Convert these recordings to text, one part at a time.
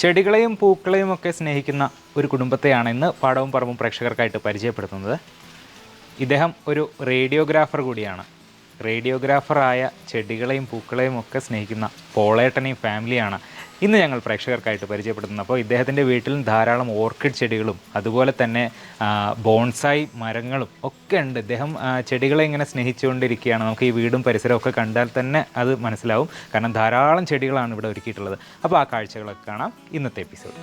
ചെടികളെയും പൂക്കളെയും ഒക്കെ സ്നേഹിക്കുന്ന ഒരു കുടുംബത്തെയാണ് ഇന്ന് പാടവും പറമ്പും പ്രേക്ഷകർക്കായിട്ട് പരിചയപ്പെടുത്തുന്നത്. ഇദ്ദേഹം ഒരു റേഡിയോഗ്രാഫർ കൂടിയാണ്. റേഡിയോഗ്രാഫറായ ചെടികളെയും പൂക്കളെയും ഒക്കെ സ്നേഹിക്കുന്ന പോളേട്ടനെയും ഫാമിലിയാണ് ഇന്ന് ഞങ്ങൾ പ്രേക്ഷകർക്കായിട്ട് പരിചയപ്പെടുത്തുന്നത് അപ്പോൾ ഇദ്ദേഹത്തിന്റെ വീട്ടിലും ധാരാളം ഓർക്കിഡ് ചെടികളും അതുപോലെ തന്നെ ബോൺസായി മരങ്ങളും ഒക്കെ ഉണ്ട്. ഇദ്ദേഹം ചെടികളെ ഇങ്ങനെ സ്നേഹിച്ചുകൊണ്ടിരിക്കുകയാണ്. നമുക്ക് ഈ വീടും പരിസരവും ഒക്കെ കണ്ടാൽ തന്നെ അത് മനസ്സിലാവും. കാരണം ധാരാളം ചെടികളാണ് ഇവിടെ ഒരുക്കിയിട്ടുള്ളത്. അപ്പോൾ ആ കാഴ്ചകളൊക്കെ കാണാം. ഇന്നത്തെ എപ്പിസോഡ്.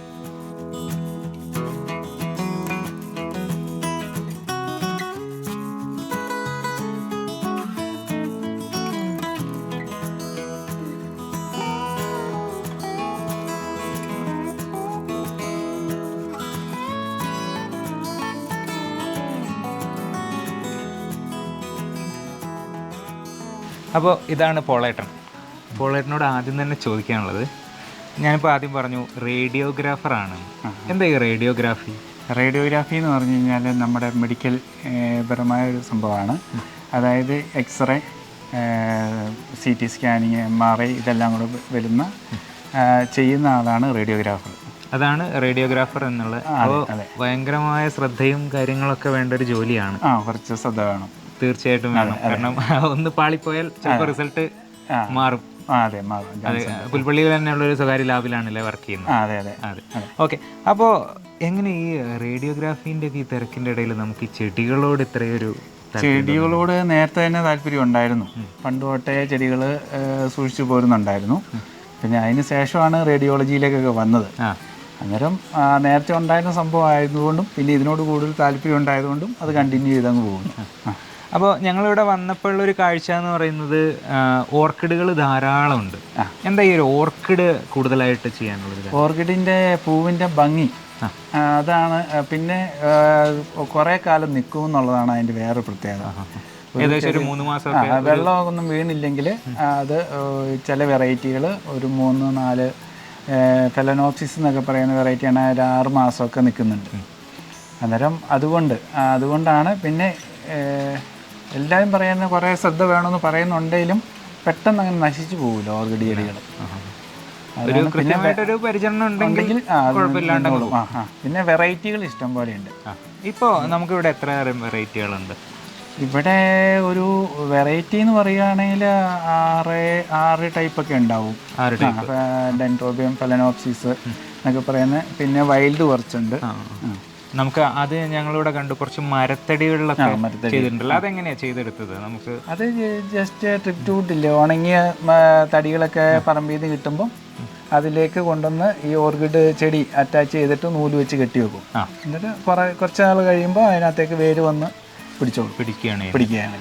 അപ്പോൾ ഇതാണ് പോളേട്ടൻ. പോളേട്ടനോട് ആദ്യം തന്നെ ചോദിക്കാനുള്ളത് ഞാനിപ്പോൾ ആദ്യം പറഞ്ഞു റേഡിയോഗ്രാഫറാണ്. എന്താ ഈ റേഡിയോഗ്രാഫി? റേഡിയോഗ്രാഫി എന്ന് പറഞ്ഞു കഴിഞ്ഞാൽ നമ്മുടെ മെഡിക്കൽ പരമായ ഒരു സംഭവമാണ്. അതായത് x ray C T scanning M R I ഇതെല്ലാം കൂടെ വരുന്ന ചെയ്യുന്ന ആളാണ് റേഡിയോഗ്രാഫർ. അതാണ് റേഡിയോഗ്രാഫർ എന്നുള്ളത് ഭയങ്കരമായ ശ്രദ്ധയും കാര്യങ്ങളൊക്കെ വേണ്ട ഒരു ജോലിയാണ്. ആ കുറച്ച് ശ്രദ്ധ വേണം. തീർച്ചയായിട്ടും വേണം. കാരണം ഒന്ന് പാളിപ്പോയാൽ ചിലപ്പോൾ റിസൾട്ട് മാറും. അതെ പുൽപ്പള്ളിയിൽ തന്നെയുള്ള ഒരു സ്വകാര്യ ലാബിലാണല്ലേ വർക്ക് ചെയ്യുന്നത്. അതെ അതെ. അതെ. ഓക്കെ. അപ്പോൾ എങ്ങനെ ഈ റേഡിയോഗ്രാഫിന്റെ ഒക്കെ ഈ തിരക്കിന്റെ ഇടയിൽ നമുക്ക് ഈ ചെടികളോട് ഇത്രയൊരു ചെടികളോട് നേരത്തെ തന്നെ താല്പര്യം ഉണ്ടായിരുന്നു. പണ്ട് തൊട്ടേ ചെടികൾ സൂക്ഷിച്ചു പോരുന്നുണ്ടായിരുന്നു. പിന്നെ അതിന് ശേഷമാണ് റേഡിയോളജിയിലേക്കൊക്കെ വന്നത്. അന്നേരം നേരത്തെ ഉണ്ടായിരുന്ന സംഭവം ആയതുകൊണ്ടും പിന്നെ ഇതിനോട് കൂടുതൽ താല്പര്യം ഉണ്ടായതുകൊണ്ടും അത് കണ്ടിന്യൂ ചെയ്തങ്ങ് പോകുന്നു. അപ്പോൾ ഞങ്ങളിവിടെ വന്നപ്പോഴുള്ള ഒരു കാഴ്ച എന്ന് പറയുന്നത് ഓർക്കിഡുകൾ ധാരാളമുണ്ട്. എന്താ ഈ ഒരു ഓർക്കിഡ് കൂടുതലായിട്ട് ചെയ്യാനുള്ളത്? ഓർക്കിഡിന്റെ പൂവിന്റെ ഭംഗി. അതാണ് പിന്നെ കുറേ കാലം നിൽക്കും എന്നുള്ളതാണ് അതിന്റെ വേറെ പ്രത്യേകത. ഏകദേശം ഒരു മൂന്ന് മാസം വെള്ളമൊന്നും വീണില്ലെങ്കിൽ അത് ചില വെറൈറ്റികൾ ഒരു മൂന്ന് നാല് ഫെലനോപ്സിസ് എന്നൊക്കെ പറയുന്ന വെറൈറ്റിയാണ് ഒരു ആറ് മാസമൊക്കെ നിൽക്കുന്നുണ്ട്. അന്നേരം അതുകൊണ്ട് അതുകൊണ്ടാണ് പിന്നെ എല്ലാവരും പറയുന്ന കുറേ ശ്രദ്ധ വേണമെന്ന് പറയുന്നുണ്ടെങ്കിലും പെട്ടെന്ന് അങ്ങനെ നശിച്ചു പോകില്ല ഓർഗഡി ചെടികൾ ഒരു കൃത്യമായിട്ടൊരു പരിചരണം ഉണ്ടെങ്കിൽ. പിന്നെ വെറൈറ്റികൾ ഇഷ്ടം പോലെയുണ്ട് ഇപ്പോൾ നമുക്കിവിടെ എത്ര വെറൈറ്റികളുണ്ട്? ഇവിടെ ഒരു വെറൈറ്റി എന്ന് പറയുകയാണെങ്കിൽ ആറ് ആറ് ടൈപ്പ് ഒക്കെ ഉണ്ടാവും. ഡെൻട്രോബിയം ഫലനോപ്സിസ് എന്നൊക്കെ പറയുന്നത് പിന്നെ വൈൽഡ് കുറച്ചുണ്ട്. നമുക്ക് അത് ഞങ്ങളിവിടെ കണ്ടു. കുറച്ച് മരത്തടികളിലൊക്കെ മരത്തടി. ചെയ്തിട്ടുണ്ടല്ലോ. അതെങ്ങനെയാ ചെയ്തെടുത്തത്? നമുക്ക് അത് ജസ്റ്റ് ട്രിപ്പ് ടൂട്ടില്ലേ ഉണങ്ങിയ തടികളൊക്കെ പറമ്പിൽ കിട്ടുമ്പോൾ കിട്ടുമ്പം അതിലേക്ക് കൊണ്ടുവന്ന് ഈ ഓർക്കിഡ് ചെടി അറ്റാച്ച് ചെയ്തിട്ട് നൂൽ വെച്ച് കെട്ടി വെക്കും. എന്നിട്ട് കുറേ കുറച്ച് നാൾ കഴിയുമ്പോൾ അതിനകത്തേക്ക് വേര് വന്ന് പിടിച്ചോളും. പിടിക്കുകയാണ്. പിടിക്കുകയാണ്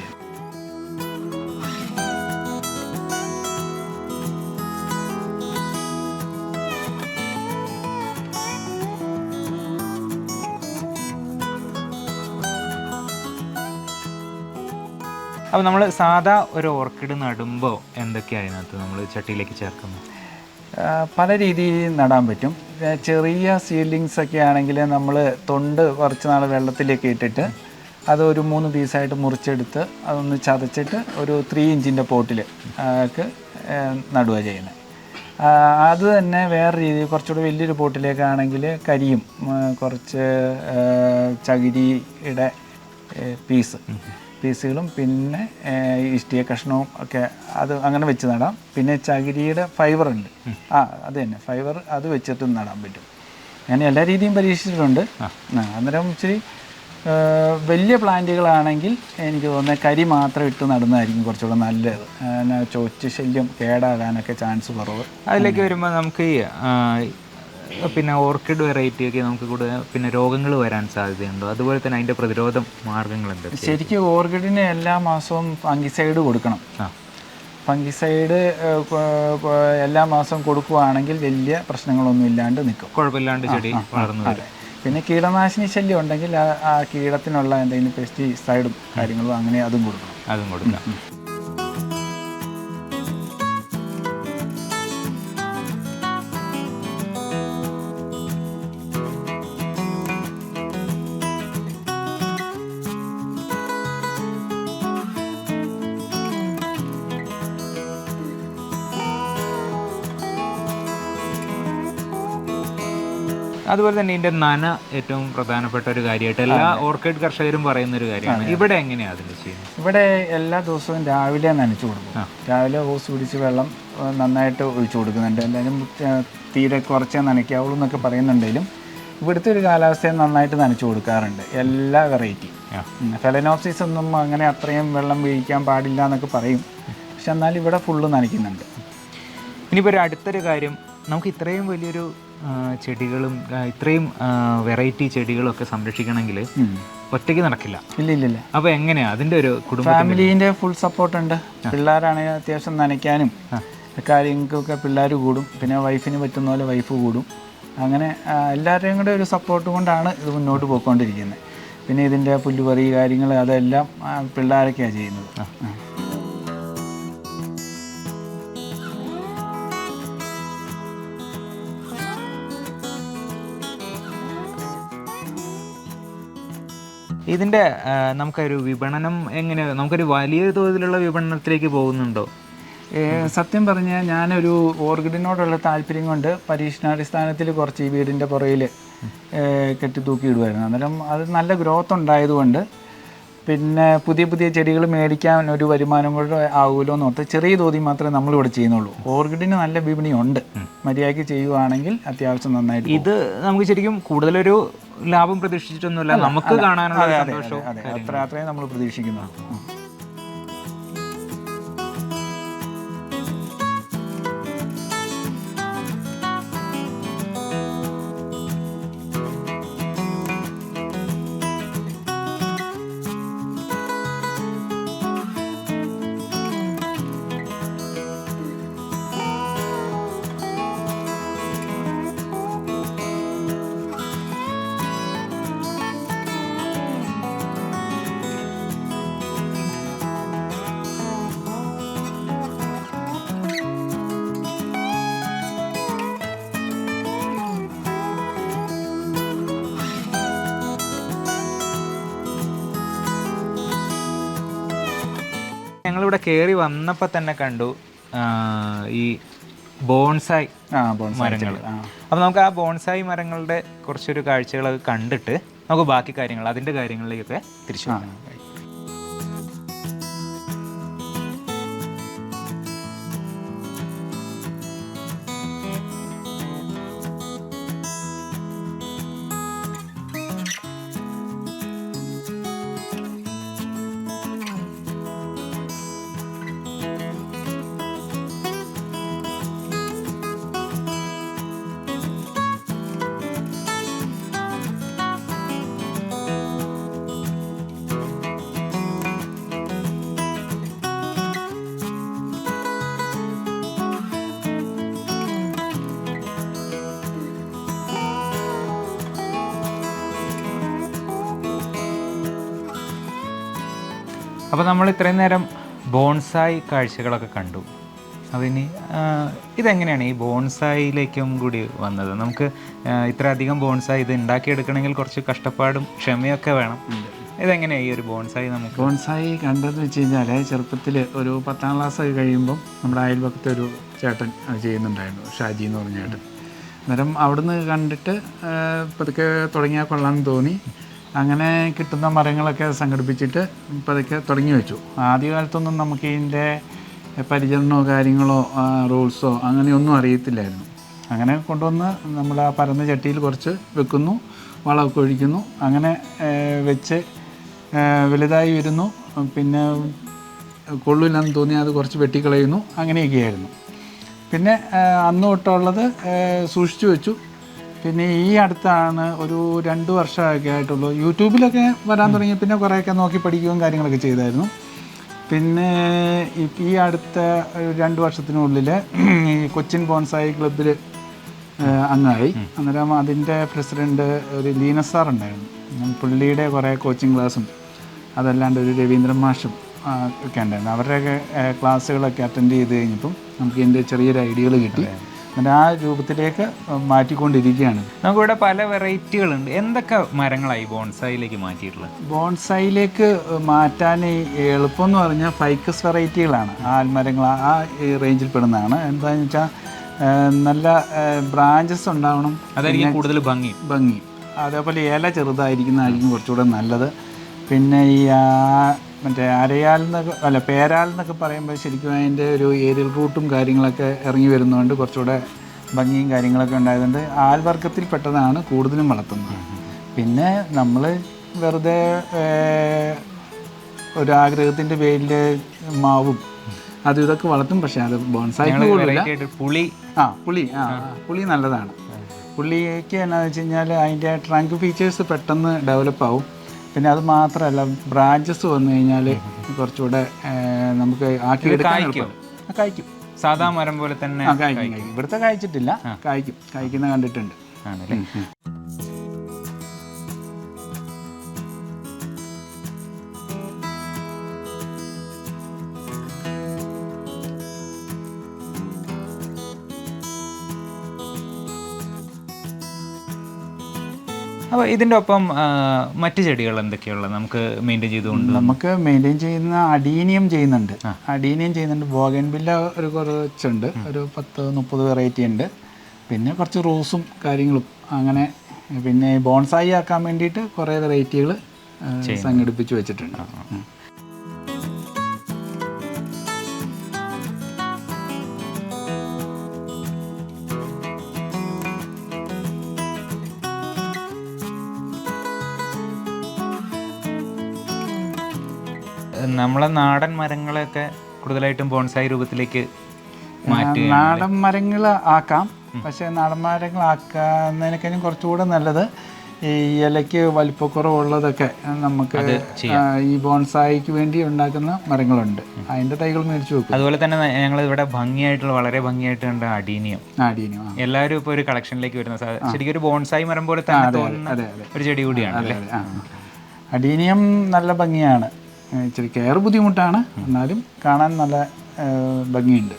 അപ്പോൾ നമ്മൾ സാധാ ഒരു ഓർക്കിഡ് നടുമ്പോൾ എന്തൊക്കെയാണ് അതിനകത്ത് നമ്മൾ ചട്ടിയിലേക്ക് ചേർക്കുന്നത്? പല രീതിയിൽ നടാൻ പറ്റും. ചെറിയ സീഡ്ലിങ്സ് ഒക്കെ ആണെങ്കിൽ നമ്മൾ തൊണ്ട് കുറച്ച് നാൾ വെള്ളത്തിലേക്ക് ഇട്ടിട്ട് അത് ഒരു മൂന്ന് പീസായിട്ട് മുറിച്ചെടുത്ത് അതൊന്ന് ചതച്ചിട്ട് ഒരു ത്രീ ഇഞ്ചിന്റെ പോട്ടിൽ ഒക്കെ നടുക ചെയ്യുന്നത് അത് തന്നെ വേറെ രീതിയിൽ കുറച്ചുകൂടി വലിയൊരു പോട്ടിലേക്കാണെങ്കിൽ കരിയും കുറച്ച് ചകിരിയുടെ പീസ് പീസുകളും പിന്നെ ഇഷ്ടിയ കഷ്ണവും ഒക്കെ അത് അങ്ങനെ വെച്ച് നടാം. പിന്നെ ചകിരിയുടെ ഫൈബർ ഉണ്ട്. ആ അത് തന്നെ. ഫൈബർ അത് വെച്ചിട്ട് നടാൻ പറ്റും. ഞാൻ എല്ലാ രീതിയും പരീക്ഷിച്ചിട്ടുണ്ട്. ആ, അന്നേരം ഇച്ചിരി വലിയ പ്ലാന്റുകളാണെങ്കിൽ എനിക്ക് തോന്നുന്നത് കരി മാത്രം ഇട്ട് നടുന്നതായിരിക്കും കുറച്ചുകൂടെ നല്ലത്. ചോറ്റ് ശല്യം കേടാകാനൊക്കെ ചാൻസ് കുറവ്. അതിലേക്ക് വരുമ്പോൾ നമുക്ക് പിന്നെ ഓർക്കിഡ് വെറൈറ്റി ഒക്കെ നമുക്ക് കൂടുതൽ പിന്നെ രോഗങ്ങൾ വരാൻ സാധ്യതയുണ്ടോ. അതുപോലെ തന്നെ അതിന്റെ പ്രതിരോധ മാർഗങ്ങൾ എന്തൊക്കെ ശരിക്കും ഓർക്കിഡിന് എല്ലാ മാസവും ഫംഗിസൈഡ് കൊടുക്കണം. ഫംഗിസൈഡ് എല്ലാ മാസവും കൊടുക്കുകയാണെങ്കിൽ വലിയ പ്രശ്നങ്ങളൊന്നും ഇല്ലാണ്ട് നിൽക്കും. കുഴപ്പമില്ലാണ്ട് ചെടി വളർന്നു വരും. പിന്നെ കീടനാശിനി ശല്യം ഉണ്ടെങ്കിൽ ആ- കീടത്തിനുള്ള എന്തെങ്കിലും പെസ്റ്റിസൈഡും കാര്യങ്ങളും അങ്ങനെ അതും കൊടുക്കണം. അതും കൊടുക്കാം. അതുപോലെ തന്നെ ഇതിന്റെ നന ഏറ്റവും പ്രധാനപ്പെട്ട ഒരു കാര്യമായിട്ട് എല്ലാ ഓർക്കിഡ് കർഷകരും പറയുന്ന ഒരു കാര്യമാണ്. ഇവിടെ എങ്ങനെയാണ് അതിന്റെ ചെയ്യുന്നത്? ഇവിടെ എല്ലാ ദിവസവും രാവിലെ നനച്ചു കൊടുക്കും രാവിലെ ഹോസ് പിടിച്ച് വെള്ളം നന്നായിട്ട് ഒഴിച്ചു കൊടുക്കുന്നുണ്ട്. എന്തായാലും തീരെ കുറച്ചേ നനയ്ക്കാവുള്ളൂ എന്നൊക്കെ പറയുന്നുണ്ടെങ്കിലും ഇവിടുത്തെ ഒരു കാലാവസ്ഥയെ നന്നായിട്ട് നനച്ചു കൊടുക്കാറുണ്ട്. എല്ലാ വെറൈറ്റി. ഫെലനോപ്സിസ് ഒന്നും അങ്ങനെ അത്രയും വെള്ളം വീഴിക്കാൻ പാടില്ല എന്നൊക്കെ പറയും. പക്ഷെ എന്നാൽ ഇവിടെ ഫുള്ള് നനയ്ക്കുന്നുണ്ട്. ഇനിയിപ്പോൾ ഒരു അടുത്തൊരു കാര്യം. നമുക്ക് ഇത്രയും വലിയൊരു ചെടികളും ഇത്രയും വെറൈറ്റി ചെടികളൊക്കെ സംരക്ഷിക്കണമെങ്കിൽ ഒറ്റയ്ക്ക് നടക്കില്ല. ഇല്ല ഇല്ല ഇല്ല. അപ്പോൾ എങ്ങനെയാ അതിന്റെ ഒരു കുടുംബ ഫാമിലിന്റെ ഫുൾ സപ്പോർട്ട് ഉണ്ട് പിള്ളേരാണെങ്കിൽ അത്യാവശ്യം നനയ്ക്കാനും കാര്യങ്ങൾക്കൊക്കെ പിള്ളേർ കൂടും. പിന്നെ വൈഫിന് പറ്റുന്ന പോലെ വൈഫ് കൂടും. അങ്ങനെ എല്ലാവരുടെയും കൂടെ ഒരു സപ്പോർട്ട് കൊണ്ടാണ് ഇത് മുന്നോട്ട് പോയിക്കൊണ്ടിരിക്കുന്നത്. പിന്നെ ഇതിന്റെ പുല്ലുപറി കാര്യങ്ങൾ അതെല്ലാം പിള്ളേരൊക്കെയാണ് ചെയ്യുന്നത്. ആ, നമുക്കൊരു വിപണനം എങ്ങനെ നമുക്കൊരു വലിയ തോതിലുള്ള വിപണനത്തിലേക്ക് പോകുന്നുണ്ടോ? സത്യം പറഞ്ഞാൽ ഞാനൊരു ഓർക്കിഡിനോടുള്ള താല്പര്യം കൊണ്ട് പരീക്ഷണാടിസ്ഥാനത്തിൽ കുറച്ച് ഈ വീടിന്റെ പുറയിൽ കെട്ടിത്തൂക്കി ഇടുമായിരുന്നു അന്നേരം അത് നല്ല ഗ്രോത്ത് ഉണ്ടായതുകൊണ്ട് പിന്നെ പുതിയ പുതിയ ചെടികൾ മേടിക്കാൻ ഒരു വരുമാനം കൂടെ ആകുമല്ലോ എന്ന് ഓർത്ത് ചെറിയ തോതിൽ മാത്രമേ നമ്മളിവിടെ ചെയ്യുന്നുള്ളൂ. ഓർക്കിഡിന് നല്ല വിപണിയുണ്ട്. മര്യാദയ്ക്ക് ചെയ്യുവാണെങ്കിൽ അത്യാവശ്യം നന്നായിട്ട്. ഇത് നമുക്ക് ശരിക്കും കൂടുതലൊരു ലാഭം പ്രതീക്ഷിച്ചിട്ടൊന്നുമില്ല. നമുക്ക് കാണാനുള്ള സന്തോഷവും അത്ര അത്രയും നമ്മൾ പ്രതീക്ഷിക്കുന്നുള്ളൂ ഞങ്ങളിവിടെ കയറി വന്നപ്പോൾ തന്നെ കണ്ടു ഈ ബോൺസായി മരങ്ങൾ അപ്പൊ അപ്പോൾ നമുക്ക് ആ ബോൺസായി മരങ്ങളുടെ കുറച്ചൊരു കാഴ്ചകളൊക്കെ കണ്ടിട്ട് നമുക്ക് ബാക്കി കാര്യങ്ങൾ അതിന്റെ കാര്യങ്ങളിലേക്കൊക്കെ തിരിച്ചു അപ്പോൾ നമ്മൾ ഇത്രയും നേരം ബോൺസായി കാഴ്ചകളൊക്കെ കണ്ടു. അതിന് ഇതെങ്ങനെയാണ് ഈ ബോൺസായിലേക്കും കൂടി വന്നത്? നമുക്ക് ഇത്ര അധികം ബോൺസായി ഇത് ഉണ്ടാക്കിയെടുക്കണമെങ്കിൽ കുറച്ച് കഷ്ടപ്പാടും ക്ഷമയൊക്കെ വേണം. ഇതെങ്ങനെയാണ് ഈ ഒരു ബോൺസായി നമുക്ക്? ബോൺസായി കണ്ടതെന്ന് വെച്ച് കഴിഞ്ഞാൽ ചെറുപ്പത്തിൽ ഒരു പത്താം ക്ലാസ് ഒക്കെ കഴിയുമ്പം നമ്മുടെ അയൽപക്കത്തെ ഒരു ചേട്ടൻ അത് ചെയ്യുന്നുണ്ടായിരുന്നു ഷാജി എന്ന് പറഞ്ഞ ചേട്ടൻ. അന്നേരം അവിടുന്ന് കണ്ടിട്ട് പതുക്കെ തുടങ്ങിയാൽ കൊള്ളാമെന്ന് തോന്നി. അങ്ങനെ കിട്ടുന്ന മരങ്ങളൊക്കെ സംഘടിപ്പിച്ചിട്ട് പതുക്കെ തുടങ്ങി വെച്ചു. ആദ്യകാലത്തൊന്നും നമുക്ക് ഇതിന്റെ പരിചരണമോ കാര്യങ്ങളോ റൂൾസോ അങ്ങനെയൊന്നും അറിയത്തില്ലായിരുന്നു. അങ്ങനെ കൊണ്ടുവന്ന് നമ്മൾ ആ പരന്ന ചട്ടിയിൽ കുറച്ച് വെക്കുന്നു വളമൊക്കെ ഒഴിക്കുന്നു. അങ്ങനെ വെച്ച് വലുതായി വരുന്നു. പിന്നെ കൊള്ളില്ലെന്ന് തോന്നി അത് കുറച്ച് വെട്ടിക്കളയുന്നു. അങ്ങനെയൊക്കെയായിരുന്നു. പിന്നെ അന്ന് തൊട്ടുള്ളത് സൂക്ഷിച്ചു വെച്ചു. പിന്നെ ഈ അടുത്താണ് ഒരു രണ്ട് വർഷമൊക്കെ ആയിട്ടുള്ളൂ. യൂട്യൂബിലൊക്കെ വരാൻ തുടങ്ങി. പിന്നെ കുറേയൊക്കെ നോക്കി പഠിക്കുകയും കാര്യങ്ങളൊക്കെ ചെയ്തായിരുന്നു. പിന്നെ ഈ- അടുത്ത രണ്ട് വർഷത്തിനുള്ളിൽ ഈ കൊച്ചിൻ ബോൺസായി ക്ലബിൽ അംഗമായി. അന്നേരം അതിന്റെ പ്രസിഡന്റ് ഒരു ലീന സാർ ഉണ്ടായിരുന്നു. പുള്ളിയുടെ കുറേ കോച്ചിങ് ക്ലാസ്സും അതല്ലാണ്ട് ഒരു രവീന്ദ്രൻ മാഷും ഒക്കെ ഉണ്ടായിരുന്നു. അവരുടെയൊക്കെ ക്ലാസ്സുകളൊക്കെ അറ്റൻഡ് ചെയ്ത് കഴിഞ്ഞപ്പം നമുക്ക് ഇതിന്റെ ചെറിയൊരു ഐഡിയകൾ കിട്ടി. എന്നിട്ട് ആ രൂപത്തിലേക്ക് മാറ്റിക്കൊണ്ടിരിക്കുകയാണ്. നമുക്കിവിടെ പല വെറൈറ്റികളുണ്ട്. എന്തൊക്കെ മരങ്ങളായി ബോൺസായിലേക്ക് മാറ്റിയിട്ടുള്ളത്? ബോൺസായിലേക്ക് മാറ്റാൻ ഈ എളുപ്പം എന്ന് പറഞ്ഞാൽ ഫൈക്കസ് വെറൈറ്റികളാണ്. ആൽമരങ്ങൾ ആ റേഞ്ചിൽ പെടുന്നതാണ്. എന്താണെന്ന് വെച്ചാൽ നല്ല ബ്രാഞ്ചസ് ഉണ്ടാവണം. അതായിരിക്കും കൂടുതൽ ഭംഗി. ഭംഗി. അതേപോലെ ഇല ചെറുതായിരിക്കുന്നതായിരിക്കും കുറച്ചുകൂടെ നല്ലത്. പിന്നെ ഈ മറ്റേ അരയാൽ എന്നൊക്കെ അല്ല പേരാൽ എന്നൊക്കെ പറയുമ്പോൾ ശരിക്കും അതിന്റെ ഒരു ഏരിയൽ റൂട്ടും കാര്യങ്ങളൊക്കെ ഇറങ്ങി വരുന്നതുകൊണ്ട് കുറച്ചുകൂടെ ഭംഗിയും കാര്യങ്ങളൊക്കെ ഉണ്ടായതുകൊണ്ട് ആൽവർഗത്തിൽ പെട്ടതാണ് കൂടുതലും വളർത്തുന്നത്. പിന്നെ നമ്മൾ വെറുതെ ഒരു ആഗ്രഹത്തിന്റെ പേരിൽ മാവും അത് ഇതൊക്കെ വളർത്തും പക്ഷേ അത് ബോൺസായി പുളി. ആ പുളി ആ ആ, പുളി നല്ലതാണ്. പുള്ളിക്ക് എന്നാന്ന് വെച്ച് കഴിഞ്ഞാൽ അതിന്റെ ട്രങ്ക് ഫീച്ചേഴ്സ് പെട്ടെന്ന് ഡെവലപ്പ് ആവും പിന്നെ അത് മാത്രമല്ല ബ്രാഞ്ചസ് വന്നു കഴിഞ്ഞാൽ കുറച്ചുകൂടെ നമുക്ക് ആക്കി കായ്ക്കും. സാധാ മരം പോലെ തന്നെ ഇവിടുത്തെ കായ്ച്ചിട്ടില്ല. കായ്ക്കും. കായ്ക്കുന്ന കണ്ടിട്ടുണ്ട്. ആണല്ലേ? അപ്പോൾ ഇതിന്റെ ഒപ്പം മറ്റ് ചെടികൾ എന്തൊക്കെയുള്ള നമുക്ക് മെയിന്റെയിൻ ചെയ്തുകൊണ്ട്? നമുക്ക് മെയിന്റെയിൻ ചെയ്യുന്ന അഡീനിയം ചെയ്യുന്നുണ്ട്. അഡീനിയം ചെയ്യുന്നുണ്ട്. ബോഗൻബില്ല ഒരു കുറച്ചുണ്ട്. ഒരു പത്ത് മുപ്പത് വെറൈറ്റി ഉണ്ട്. പിന്നെ കുറച്ച് റോസും കാര്യങ്ങളും അങ്ങനെ പിന്നെ ബോൺസായി ആക്കാൻ വേണ്ടിയിട്ട് കുറേ വെറൈറ്റികൾ സംഘടിപ്പിച്ച് വെച്ചിട്ടുണ്ട്. നമ്മളെ നാടൻ മരങ്ങളെയൊക്കെ കൂടുതലായിട്ടും ബോൺസായി രൂപത്തിലേക്ക് നാടൻ മരങ്ങൾ ആക്കാം. പക്ഷേ നാടൻ മരങ്ങൾ ആക്കുന്നതിനേക്കാളും കുറച്ചുകൂടെ നല്ലത് ഈ ഇലയ്ക്ക് വലിപ്പക്കുറവുള്ളതൊക്കെ നമുക്ക് ഈ ബോൺസായിക്ക് വേണ്ടി ഉണ്ടാക്കുന്ന മരങ്ങളുണ്ട്. അതിന്റെ തൈകൾ മേടിച്ചു വെക്കും. അതുപോലെ തന്നെ ഞങ്ങൾ ഇവിടെ ഭംഗിയായിട്ടുള്ള വളരെ ഭംഗിയായിട്ട് കണ്ട അടീനിയം. അടീനിയം എല്ലാവരും ഇപ്പോൾ ഒരു കളക്ഷനിലേക്ക് വരുന്ന ശരിക്കും ഒരു ബോൺസായി മരം പോലെ തന്നെ ഒരു ചെടി കൂടിയാണ് അടീനിയം നല്ല ഭംഗിയാണ്. ഇച്ചിരി കെയർ ബുദ്ധിമുട്ടാണ്. എന്നാലും കാണാൻ നല്ല ഭംഗിയുണ്ട്.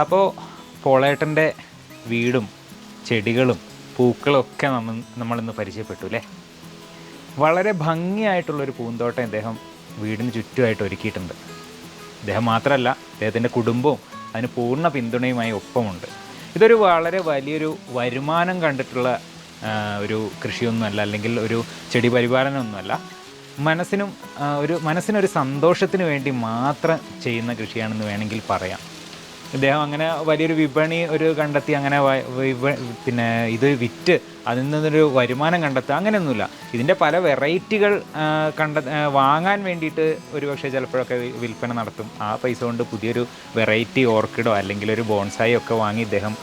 അപ്പോൾ പോളേട്ടന്റെ വീടും ചെടികളും പൂക്കളൊക്കെ നമ്മൾ നമ്മളിന്ന് പരിചയപ്പെട്ടു അല്ലേ? വളരെ ഭംഗിയായിട്ടുള്ളൊരു പൂന്തോട്ടം ഇദ്ദേഹം വീടിന് ചുറ്റുമായിട്ട് ഒരുക്കിയിട്ടുണ്ട്. ഇദ്ദേഹം മാത്രമല്ല ഇദ്ദേഹത്തിന്റെ കുടുംബവും അതിന് പൂർണ പിന്തുണയുമായി ഒപ്പമുണ്ട്. ഇതൊരു വളരെ വലിയൊരു വരുമാനം കണ്ടിട്ടുള്ള ഒരു കൃഷിയൊന്നുമല്ല അല്ലെങ്കിൽ ഒരു ചെടി പരിപാലനമൊന്നുമല്ല. മനസ്സിനും ഒരു മനസ്സിനൊരു സന്തോഷത്തിന് വേണ്ടി മാത്രം ചെയ്യുന്ന കൃഷിയാണെന്ന് വേണമെങ്കിൽ പറയാം. ഇദ്ദേഹം അങ്ങനെ വലിയൊരു വിപണി ഒരു കണ്ടെത്തി അങ്ങനെ പിന്നെ ഇത് വിറ്റ് അതിൽ നിന്നൊരു വരുമാനം കണ്ടെത്തുക അങ്ങനെയൊന്നുമില്ല. ഇതിന്റെ പല വെറൈറ്റികൾ കണ്ട വാങ്ങാൻ വേണ്ടിയിട്ട് ഒരു പക്ഷേ ചിലപ്പോഴൊക്കെ വിൽപ്പന നടത്തും. ആ പൈസ കൊണ്ട് പുതിയൊരു വെറൈറ്റി ഓർക്കിഡോ അല്ലെങ്കിൽ ഒരു ബോൺസായി ഒക്കെ വാങ്ങി ഇദ്ദേഹം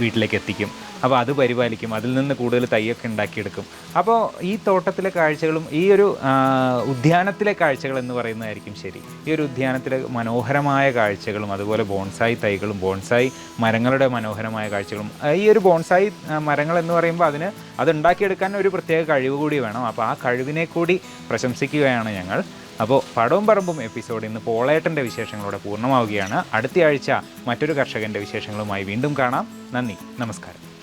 വീട്ടിലേക്ക് എത്തിക്കും അപ്പോൾ അത് പരിപാലിക്കും. അതിൽ നിന്ന് കൂടുതൽ തൈയൊക്കെ ഉണ്ടാക്കിയെടുക്കും. അപ്പോൾ ഈ തോട്ടത്തിലെ കാഴ്ചകളും ഈ ഒരു ഉദ്യാനത്തിലെ കാഴ്ചകൾ എന്ന് പറയുന്നതായിരിക്കും ശരി. ഈ ഒരു ഉദ്യാനത്തിലെ മനോഹരമായ കാഴ്ചകളും അതുപോലെ ബോൺസായി തൈകളും ബോൺസായി മരങ്ങളുടെ മനോഹരമായ കാഴ്ചകളും ഈ ഒരു ബോൺസായി മരങ്ങൾ എന്ന് പറയുമ്പോൾ അതിന് അത് ഉണ്ടാക്കിയെടുക്കാൻ ഒരു പ്രത്യേക കഴിവ് കൂടി വേണം. അപ്പോൾ ആ കഴിവിനെ കൂടി പ്രശംസിക്കുകയാണ് ഞങ്ങൾ. അപ്പോൾ പടവും പറമ്പും എപ്പിസോഡ് ഇന്ന് പോളേട്ടന്റെ വിശേഷങ്ങളോടെ പൂർണമാവുകയാണ്. അടുത്തയാഴ്ച മറ്റൊരു കർഷകന്റെ വിശേഷങ്ങളുമായി വീണ്ടും കാണാം. നന്ദി. നമസ്കാരം.